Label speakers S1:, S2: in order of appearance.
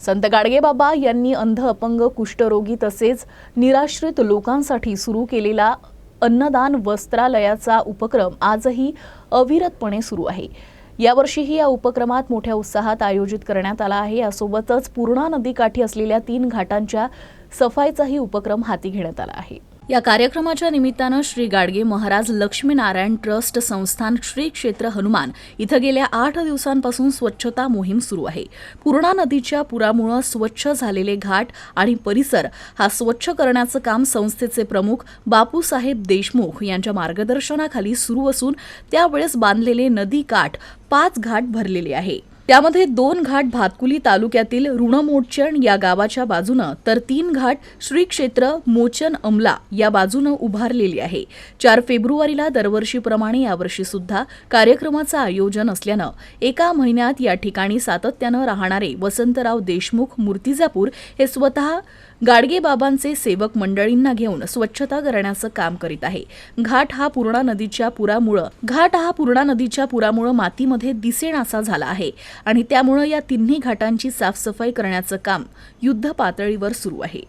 S1: संत गाडगेबाबा यांनी अंध अपंग कुष्ठरोगी तसेच निराश्रित लोकांसाठी सुरू केलेला अन्नदान वस्त्रालयाचा उपक्रम आजही अविरतपणे सुरू आहे. यावर्षीही या उपक्रमात मोठ्या उत्साहात आयोजित करण्यात आला आहे. यासोबतच पूर्णा नदीकाठी असलेल्या तीन घाटांच्या सफाईचाही उपक्रम हाती घेण्यात आला आहे. या कार्यक्रमाच्या निमित्तानं श्री गाडगे महाराज लक्ष्मीनारायण ट्रस्ट संस्थान श्री क्षेत्र हनुमान इथं गेल्या आठ दिवसांपासून स्वच्छता मोहीम सुरू आहे. पूर्णा नदीच्या पुरामुळं स्वच्छ झालेले घाट आणि परिसर हा स्वच्छ करण्याचं काम संस्थेचे प्रमुख बापूसाहेब देशमुख यांच्या मार्गदर्शनाखाली सुरू असून त्यावेळेस बांधलेले नदी काठ पाच घाट भरलेले आहे. त्यामध्ये दोन घाट भातकुली तालुक्यातील ऋणमोचण या गावाच्या बाजूनं तर तीन घाट श्री क्षेत्र मोचन अमला या बाजूनं उभारलेली आहे. चार फेब्रुवारीला दरवर्षीप्रमाणे यावर्षी सुद्धा कार्यक्रमाचं आयोजन असल्यानं एका महिन्यात या ठिकाणी सातत्यानं राहणारे वसंतराव देशमुख मूर्तिजापूर हे स्वतः गाडगेबाबांचे सेवक मंडळींना घेऊन स्वच्छता करण्याचं काम करीत आहे. घाट हा पूर्णा नदीच्या पुरामुळं घाट हा पूर्णा नदीच्या पुरामुळं मातीमध्ये दिसेनासा झाला आहे आणि त्यामुळं या तिन्ही घाटांची साफसफाई करण्याचं काम युद्ध पातळीवर सुरू आहे.